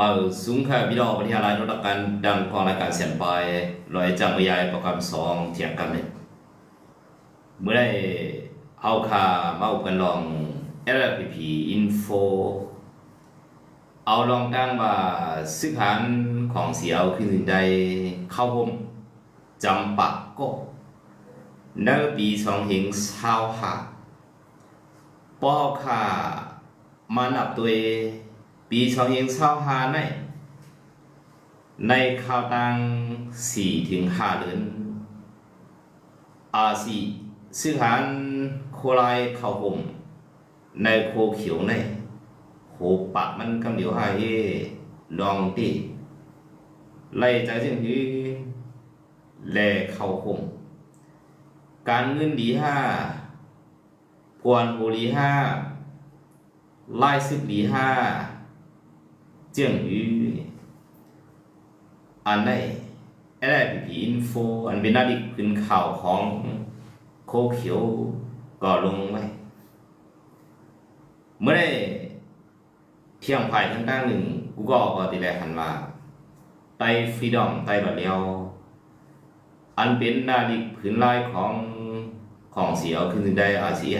บ่าสูงค่ะพี่น้องวันที่อะไรรถกันดังกองรายการเสียนไปลอยจังวิยายประกำสองเถียงกันเนี่ยเมื่อได้เอาค่ามาอุกันลอง LPP Info เอาลองตั้งว่าซื้อขานของเสียเอาขึ้นใดเข้าผมจำปักก็ในปีสองเหงเศร้าหาปอค่ามานับตัวเอง ปีสองเองเศร้าหาในในข่าวตังสี่ถึงห้าเดือนอาสีซื้อหารโคลายข้าวห่มในโคเขียวในโคปากมันกำเดียวหายลองตีไล่ใจจึงที่แลเข้าห่มการเงินดีห้าพวนบุรีห้าไล่ซึกดีห้า เจียงยูอันไหน LPP Info อันเป็นหน้าดิกขึ้นข่าวของโคเขียวก็ลงไว้เมื่อได้เที่ยงภายทั้งด้านหนึ่งกูก็ก็ติแลหันมาไต้ฟรีดอมไต้บัดเดียว อันเป็นหน้าดิกพื้นลายของของเสียวขึ้นถึงได้อาเซีย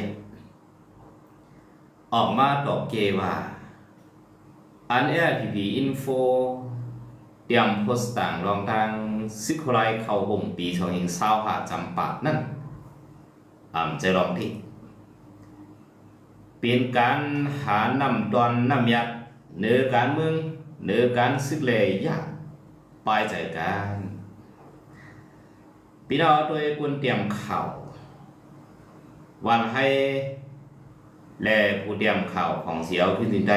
ออกมาตอบเกว่า อัน LPP Info เตรียมโพสต์ต่างรองทางซิโคไลเข้าห่มปีสองเองเศร้าหาจำปากนั่นอ่ำใจลองที่เป็นการหานำตอนนำยัดเนื้อการเมืองเนื้อการซึกเลยยากปลายใจการพี่น้องตัวเองควรเตรียมข่าววันให้แลผู้เตรียมข่าวของเสียวขึ้นถึงใด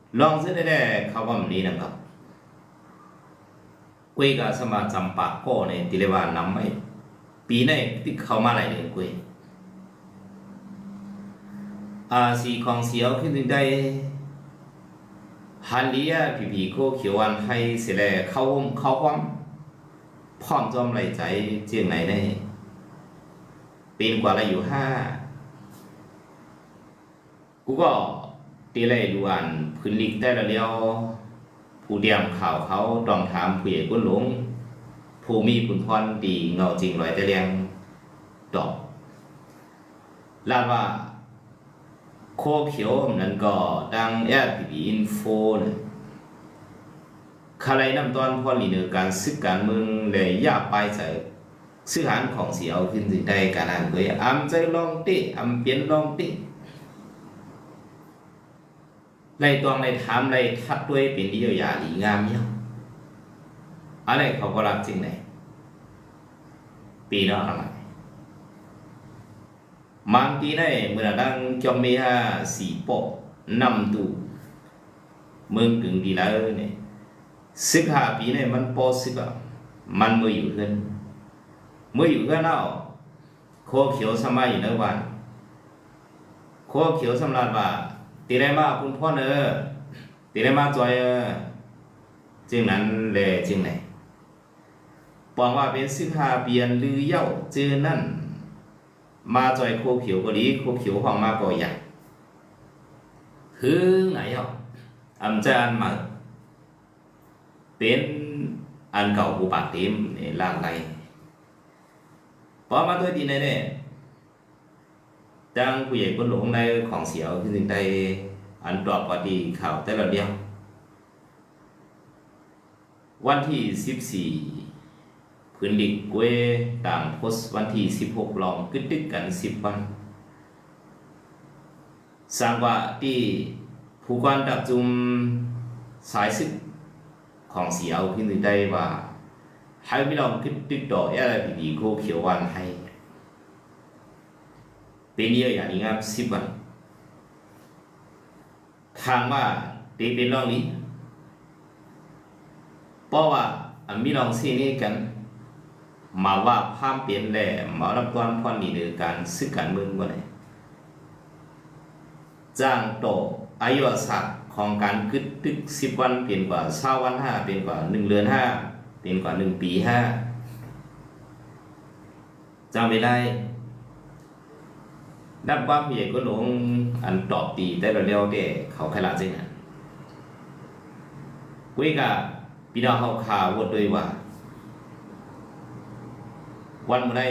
ลอไอใส่ไอสามหน้าตาเป็นได้เจียงหือกองหลายเราเขาห่าหลายลองซื้อได้ได้คำว่าแบบนี้นะครับกุยกับสมาจำปากก็ในติเลวาน้ำไม่ปีในที่เขามาหลายเดือนกุยอาสีของเสียวขึ้นถึงได้ฮันเลียผีผีโคเขียววันให้เสียแลเข้าห่มเข้าความพร้อมจอมไหลใจเจียงไหนได้ปีนกว่าละไรอยู่ห้ากูก็ ตีเลยดูอันพื้นลิกแต่ละเดียว ผู้เดียมข่าวเขาต้องถามผู้ใหญ่กุนหลง ผู้มีผุนพรดีเงาจริงลอยแต่เรียงดอกลาดว่า โคเขียวนั้นก็ดังแอดพีพีอินโฟนะคาไรน้ำตอนพอลีเนอการซึกการเมืองเลยยากไปใส่ซื้อหารของเสียเอาขึ้นถึงได้การอ่านเลยอำใจลองติอำเปลี่ยนลองติ ในตวงในถามในทัดด้วยเป็นนิยยาหลีงามเนี่ยอะไรเขาก็รักจริงไหนปีนอกอะไรมังตีในเมื่อดังจอมเมียสีปอกนำตูเมืองกึ่งดีแล้วเนี่ยสิกหาปีในมันปอสิกะมันมืออยู่ขึ้นมืออยู่ขึ้นเอาโคเขียวสมัยอยู่ในวันโคเขียวสำรับว่า ตีได้มาคุณพ่อเนอตีได้มาจอยเออจึงนั้นเลยจึงไหนปองว่าเป็นสิบห้าเปลี่ยนลือเย้าเจอนั่น มาจอยโคเขียวก็ดีโคเขียวห้องมาก็ใหญ่คือไหนอะอำจารย์มาเป็นอันเก่าผู้ปากเต็มในี่ลากไรพอมาด้วยดีในเนี่ยจังผู้ใหญ่คนหลงในของเสียวที่ถึงได้ อันตอบว่าดีข่าวแต่ละเดียว วันที่สิบสี่พื้นดิกเวต่างโพสวันที่สิบหกลองกึดตึกกันสิบวันสร้างว่าที่ผู้กวนดับจุมสายซึกของเสียวที่ถึงได้ว่าให้ไม่ลองกึดตึกต่ออะไรดีๆโคเขียววันให้เป็นเยอะอย่างนี้ครับสิบวัน ทางว่าเตตีเป็นรองนี้เพราะว่าอันมีรองซี่นี้กัน มาว่าภาพเปลี่ยนแหล่มารับตอนพรนี่หรือการซื้อการเมืองบ่ไหนจ้างโตอายุสักของการกึดตึกสิบวันเปลี่ยนกว่าเช้าวันห้าเปลี่ยนกว่าหนึ่งเดือนห้าเปลี่ยนกว่าหนึ่งปีห้าจำไม่ได้ นับว่าผู้ใหญ่ก็หลงอันตอบตีแต่เราเรียวเด้เขาขลาดจริงอะกุ้ยกะพี่น้องเขาข่าววดด้วยว่า วันมาได้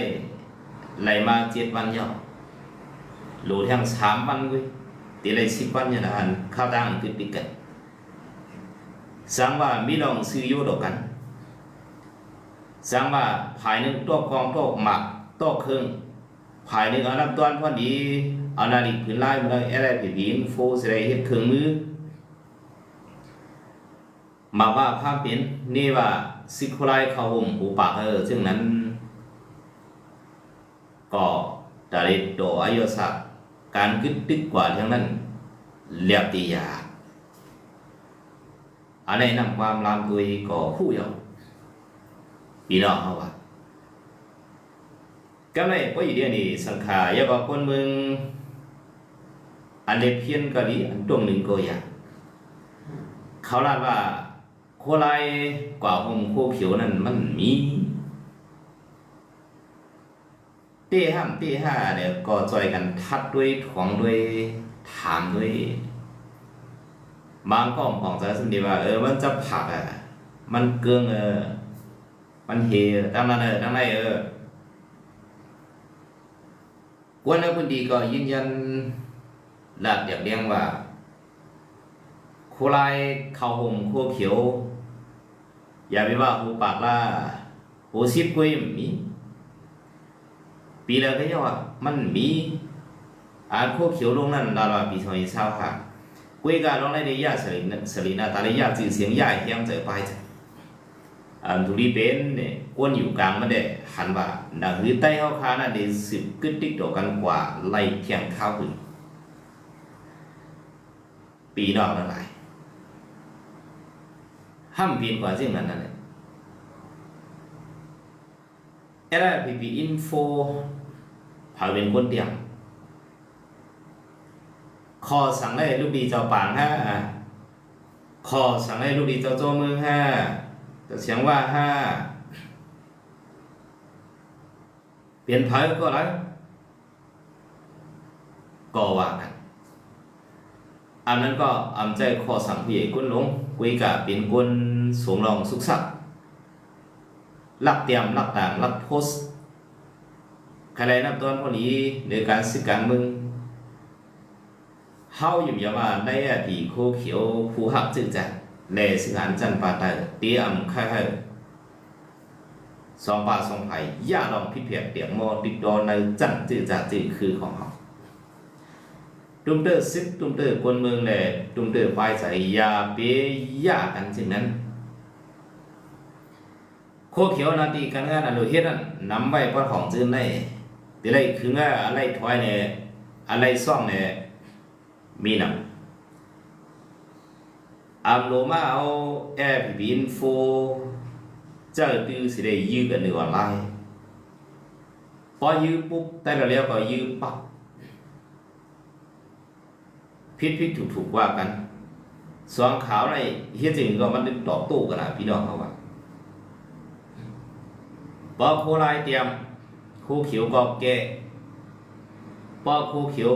ไหลมาเจ็ดวันย่อหลูทั้งสามวันกุ้ยตีเลสิบวันเนี่ยนะฮันข้าวตังติดติดกันสังว่ามีลองซื้อโยดอกกันสังว่าภายหนึ่งตัวกองตัวหมักตัวเครื่อง ภายในการรับตอนพอดี เอานาฬิกาพื้นไล่มาเลยอะไรผิดอินโฟสไรเฮ็ดเครื่องมือ มาว่าภาพเป็นนี่ว่าซิโคไลเขาห่มหูปากเออซึ่งนั้น ก็ดาริโดอายุสักการกึดตึกกว่าทั้งนั้นเรียบตียาอันไหนนำความลามตุยก็ผู้ยอมปีน้องเขาว่า cái này có ý địa này sang khả ya bà con mừng anh đẹp phiên cái đi anh trung đừng coi à เขาลาดว่าโคไลกว่าหงโคเขียวนั่นมันมีเต้ห้ามเต้ห้าเนี่ยก็จอยกันทัดด้วยถ่วงด้วยถามด้วยบางก็ของใจสมดีว่า เออมันจะผักอะ มันเกืองเออ มันเฮตั้งนั้นเออตั้งไหนเออ กวนแล้วคนดีก็ยืนยันหลักอยากเรียงว่าโคไลเข้าห่มโคเขียว อย่าไปว่าหูปากล่าหูซิบกุยมีปีแล้วก็ยังว่ามันมีอ่านโคเขียวลงนั่นดาราปีสองพันเศร้าค่ะกุ้ยกาลงในในยสลินสลินาตาลียาจื่อเสียงยาเฮียงเจอไปจ้ะ อันทุรีเป็นเนี่ยกวนอยู่กลางมันเด้หันว่าหนังหือใต้เฮาคาน่ะได้สืบกึดติกต่อกันกว่าไล่เที่ยงข้าวขึ้นปีนอกนั่นหลายห้ามเปลี่ยนกว่าสิ่งนั้นนั่นแหละเอราพีพีอินโฟพาเป็นคนเตียงขอสั่งให้ลูกดีเจ้าปางห้าขอสั่งให้ลูกดีเจ้าโจเมืองห้า แต่เสียงว่าห้าเปลี่ยนไผก็อะไรก็ว่ากันอันนั้นก็อำใจขอสั่งผู้ใหญ่กุนลงกุยกะเป็นกุนสูงรองสุขสักดิ์ลักเตรียมลักต่างลักโพสใครนับตอนพอนี้ในการสิการมึงเฮาอยู่อย่าว่าได้อดีโคเขียวผู้หักจึงจัด ในสิงหานจันปาไตเตียมค่ายสองป่าสองไผ่ย่าลองพิเพียกเตียงมอติดดอนในจันจือจ่าจือคือของเขาตุ้มเตอร์ซิกตุ้มเตอร์คนเมืองแหล่ตุ้มเตอร์ปลายใส่ยาเปย่ากันสิ่งนั้น โคเขียวนาตีกันงานอันดูเฮ็ดนั่นนำไว้พระของจื้อได้แต่ไรคืองาอะไรถอยเนี่ยอะไรซ่องเนี่ยมีหนำ อามโลมาเอาแอร์บินโฟเจ้าตือสิได้ยื้อกันในออนไลน์พอยื้อปุ๊บแต่ละแล้วก็ยื้อปั๊บพิษพิษถูกถูกว่ากันสองขาวในเฮียจริงก็มันตอบโต้กันนะพี่น้องเขาว่าพอโคลายเตรียมคู่เขียวก็แก้พอคู่เขียว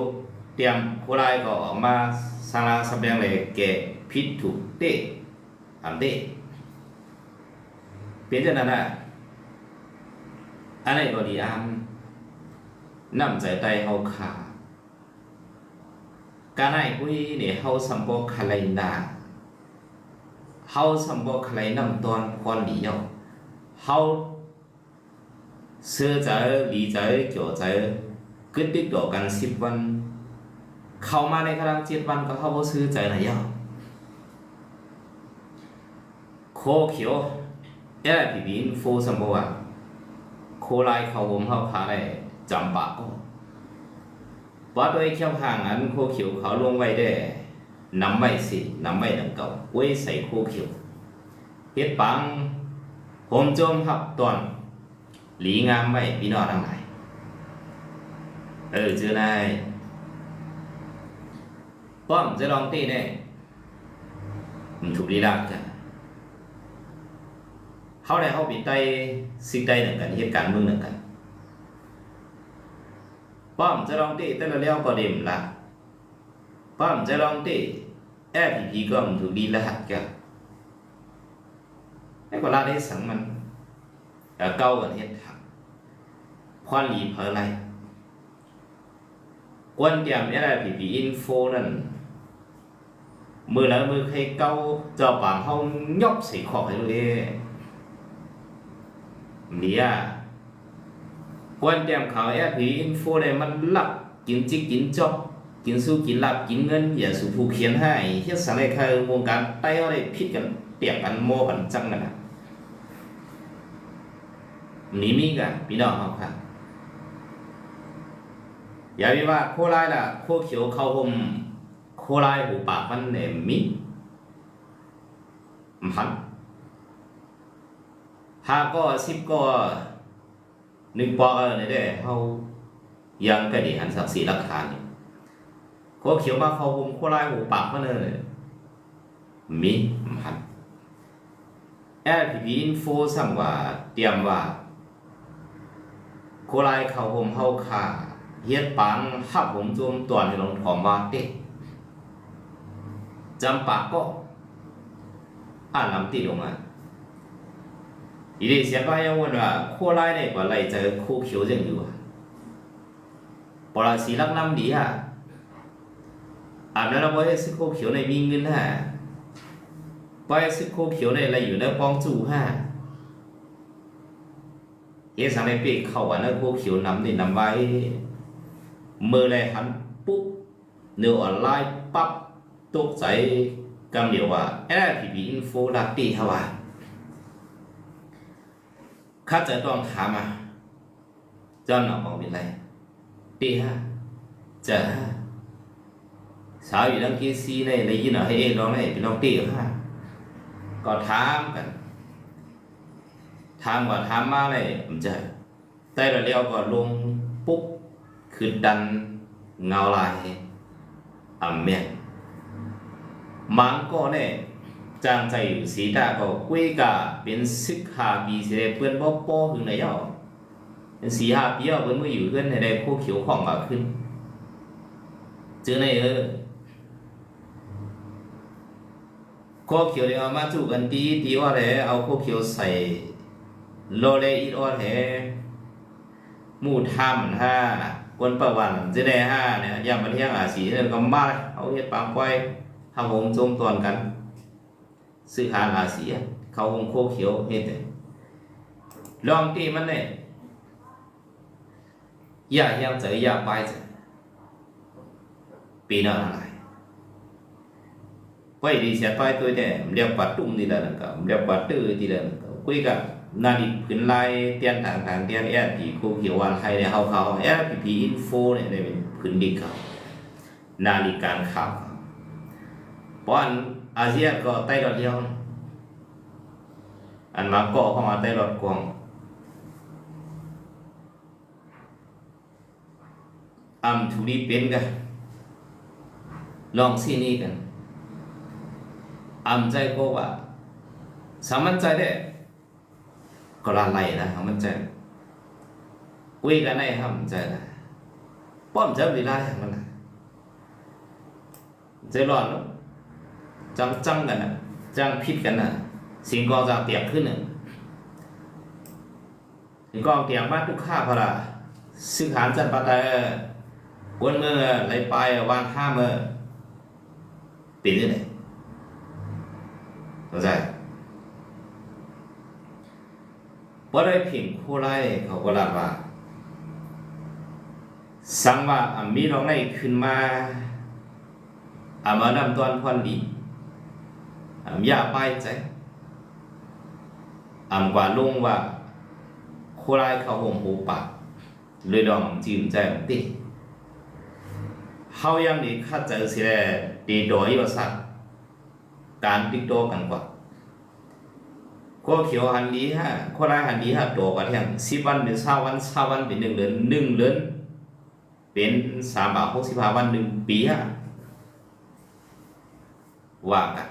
เตรียมโคลายก็ออกมาสร้างสำแดงเลยแก้ ผิดถูกเตะทำเตะเป็นจังนั้นน่ะอะไรก็ดีอามนำใจใต้เฮาขาการให้คุยเนี่ยเฮาสัมบ่คลายนาเฮาสัมบ่คลายนำตอนพรดีเนาะเฮาเสื้อใจดีใจเกี่ยวใจกึดติดต่อกัน10วันเข้ามาในกำลัง7วันก็เฮาบ่ซื้อใจนะเนาะ โคเขียวเอลพีบีนโฟสัมบัวโคไลเขาผมเขาขาได้จำปากก็วัดไว้เขี้ยวห่างอันโคเขียวเขาลงไว้ได้นำไว้สินำไว้ดังเก่าไว้ใส่คู่เขียวเฮ็ดปังผมจมหับตอนหลีงามไว้พี่น้องทั้งหลายเออเจอนายป้อมจะลองตีแน่มันถูกดีลากจ้ะ เขาได้เขาไปใต้สิ่งใดหนึ่งกันเหตุการณ์เมืองหนึ่งกันป้อมจะลองตีแต่ละเลี้ยวก็เด่มละป้อมจะลองตีแอบผีก็มันถูกดีละหักันไอ้ก็ลาได้สังมันเอ่อเก้ากันเฮ็ดหักพรหลีเพออะไรกวนเตรียมอะไรผีผีอินโฟนั่นมือแล้วมือใครเก้าเจ้าปางเฮายกใส่ขอให้เลย เนี่ยกวนเตรียมข่าวแอผีอินโฟได้มันหลับกินจิกกินจอกกินสู้กินหลับกินเงิน อย่าสู่ผู้เขียนให้เฮ็ดสังในใครวงการไต้เอาได้ผิดกันเตียกกันโมกันจังกันนะนี่มีกันพี่น้องครับครับอย่าวิว่าโคไลล่ะโคเขียวเข้าห่มโคไลหูปากมันเนี่ยมีมัน ห้าก็สิบก็หนึ่งปอกันเลยเด้เขายังก็ดีหันศักดิ์ศรีรักฐานอยู่โคเขียวมาเขาห่มโคไลหูปากมันเลยมีมันพันแอร์พีพีอินโฟสั่งว่าเตรียมว่า โคลายเขาผมเฮาขาเฮ็ดปังหับผมจุมตวนให้ลงถอมว่าเต้จำปากก็อ่านลำตีลงมา อีนี่เสียก็ยังวนว่าโคลายเนี่ยกว่าไรเจอคู่เขียวจังอยู่อะปราสีรักน้ำดีฮะอ่านแล้วเราบ่ให้ซื้อคู่เขียวในมีเงินฮะบ่ให้ซื้อคู่เขียวในอะไรอยู่ในปองจู่ฮะเอสังในปีเข้าวันนั้นพวกเขียวนำนี่นำไว้มือเลยหันปุ๊บเนื้อออนไลน์ปั๊บตกใจกำเดียวว่าแอร์พีพีอินโฟลักตีเท่าว่า ข้าจะต้องถามอะจ้าหน้าบอกเป็นไรตีฮะเจอฮะสาวอยู่ดังกีซีในในยินเหรอให้เองลองให้ไปลองตีฮะก็ถามกันถามว่าถามมาเลยผมจะแต่ละเดียวก็ลงปุ๊บคือดันเงาลายอ่ำเมียนมังก็เนี่ย จางใจอยู่สีดาก็กุ้ยกาเป็นสิกหาปีเสียเพื่อนบ่ป้อขึ้นไหนย่อเป็นสีหาปีอะเพื่อนเมื่ออยู่เพื่อนในใดพวกเขียวของมาขึ้นเจอในเออข้อเขียวเดี๋ยวเอามาจูกันตีตีว่าเลเอาข้อเขียวใส่โลเลอีออแท้หมู่ทำห้ากวนประวันจะได้ห้าเนี่ยยามมันเที่ยงอาสีเนี่ยก็มาเอาเฮ็ดปางไว้ทำวงจมตอนกัน ซื้อหานอาสีอะเขาวงโคเขียวเฮ็ดเนี่ลองตีมันเนี่ยอย่ายังใจอยาไปจะปีน้าอะไรไปดีเสียไปตัวเนี่ยเรียกปัดตุ้มทีละนึงก็เรียกปัดตื้อทีละนึงก็คุยกันนาฬิพื้นลายเตียนต่างต่างเตียนแอดผีคูเขียววันไทยเนี่ยเขาเขาแอดผีผีอินโฟเนี่ยได้เป็นพื้นดินเขานาฬิการข่าวเพราะอัน อาเซียนก็ใต้รถเดียวอันมาเกาะเข้ามาใต้รถกวางอำทุลีเป็นกันลองซีนี่กันอำใจก็ว่าสามัญใจได้ก็ละไลนะครับมันจะคุยกันได้ครับมันจะป้อมจะเวลาอย่างนั้นนะใจร้อนแล้ว จังจังกันนะจังพิษกันนะสิ่งกองจากเตียกขึ้นหนึ่งสิ่งกองเตียกมาทุกข้าพระซึ่งหารจันปะเตกวนเมื่อไหลไปวางห้าเมื่อป็นยังไงเข้าใจว่าได้เพียงผู้ไล่เขาก็รับว่าสังว่าอมีร้องได้ขึ้นมาอ่ำมานำตอนพรดี อ่ำยาไปใจอ่ำกว่าลุงว่าโคไลเขาห่มหูปากเลยดองจืมใจของติเฮายังนี่ข้าเจอสิแลตีดอยว่าสักการติดโตกันกว่าก็เขียวหันดีฮะโครหันดีฮะโตกว่าเที่ยงสิบวันเป็นสาวันสาวันเป็นหนึ่งเดือนหนึ่งเดือนเป็นสามบาทหกสิบห้าวันหนึ่งปีฮะว่ากัน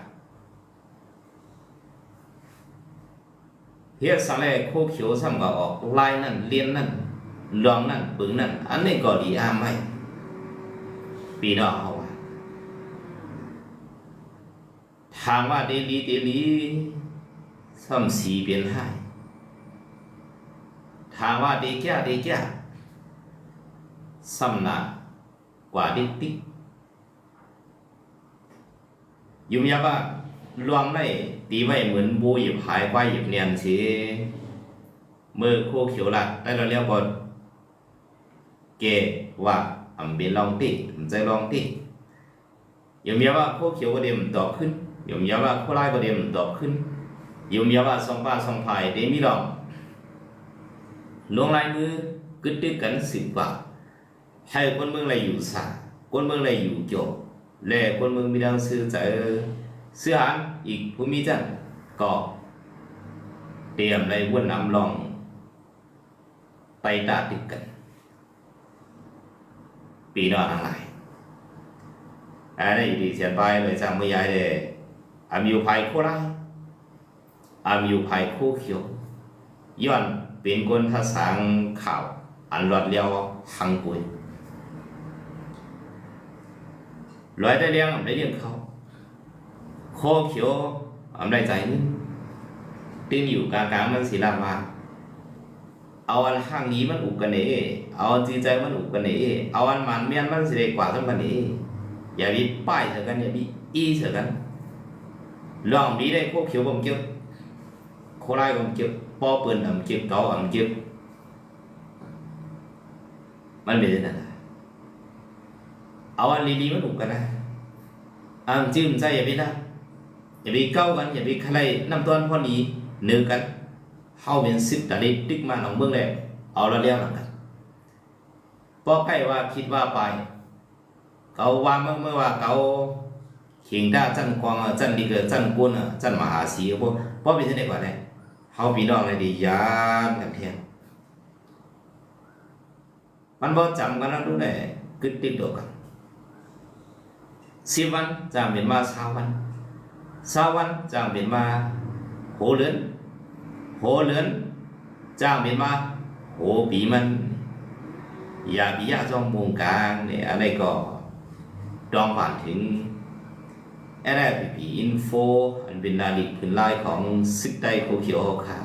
เฮียสังเลยโคเขียวซ้ำก็ออกลายนั่นเลียนนั่นลองนั่นปึงนั่นอันนี้ก็ดีอาไม่ปีนอกเขาว่าถามว่าเดลีเดลีซ้ำสีเปลี่ยนให้ถามว่าเดแก่เดแก่ซ้ำหนากว่าเดติ๊กยุ่มยาบ้า รวมได้ตีไว้เหมือนบูหยิบหายควายหยิบเนียนสิมือโคเขียวละได้เราเรียกว่าเกว่าอำเป็นลองติมันใจลองติยุ่มยาว่าโคเขียวก็เดียมนตอบขึ้นยุ่มยาว่าโคไล่ก็เดียมนตอบขึ้นยุ่มยาว่าสองป้าสองพายเดมีลองลงลายมือกึดตึกกันสิบว่าให้คนเมืองอะไรอยู่สาคนเมืองอะไรอยู่โจและคนเมืองมีดังซื้อใจ เสื้อหันอีกภูมิจันก็เตรียมในวนน้ำลองไปตาติดกัน ปีนอนทั้งหลายอันนี้ดีเสียไปเลยจำไม่ย้ายเลยอามิวภัยโคไรอามิวภัยโคเขียว ย้อนเป็นคนทัศสังข่าว อันรอดเลี้ยวหังกุยร้อยได้เลี้ยงได้เลี้ยงเขา โคเขียวอำได้ใจนึงติ้งอยู่กลางกลางมันสีลามาเอาอันข้างนี้มันอุกกันเอเอาจีใจมันอุกกันเอเอาอันมันเมียนมันสิได้กว่าทั้งกันเออย่ามีป้ายเถอะกันอย่ามีอีเถอะกันลองดีได้โคเขียวผมเก็บโคไล่ผมเก็บปอปืนผมเก็บเกาผมเก็บมันเป็นยังไงเอาอันดีๆมันอุกกันนะอ่างจิ้มใจอย่าไปนะ อย่าไปเก้ากันอย่าไปใครน้ำต้นพอนี้เนื้อกันเฮาเป็นสิบแต่ได้ติ๊กมาหนองเมืองแล้วเอาละเลี้ยงหลังกันพอใกล้ว่าคิดว่าไป เขาว่าเมื่อเมื่อว่าเขาเขียงด้าจันกวางจันดีเกิดจันกุนจันมหาศรีพวกพอเป็นที่นไหนกว่าเนี่ยเฮาพี่น้องเลยดียานกันเทียนมันบ่จำกันแล้วดูได้กึดติดตัวกันสิบวันจางเป็นมาสาวัน สาวันจางเป็นมาโหเลือนโหเลือนจางเป็นมาโหปีมันอยาปียาจ้องมุงกลางเนี่ยอะไรก็ดองผ่านถึงแอร์พีพีอินโฟอันเป็นนาฬิกพื้นลายของซึกไดโคเคียวค่ะ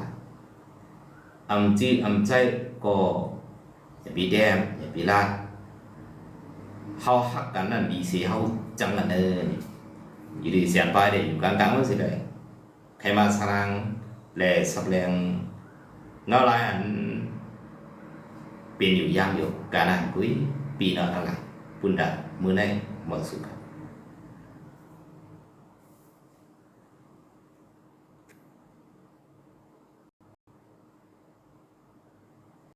อำจีอำใจก็อย่าปีแดมอย่าปีลาดเฮาหักกันนั่นดีสิเฮาจังกันเออ อยู่ดีเสียนไปเด้อยู่กลางกลางมันสิได้ใครมาสร้างแลสับแรงนอลายอันเป็นอยู่ย่างอยู่การนั้นกุยปีนอนทั้งหลายปุ่นดามือในหมดสุข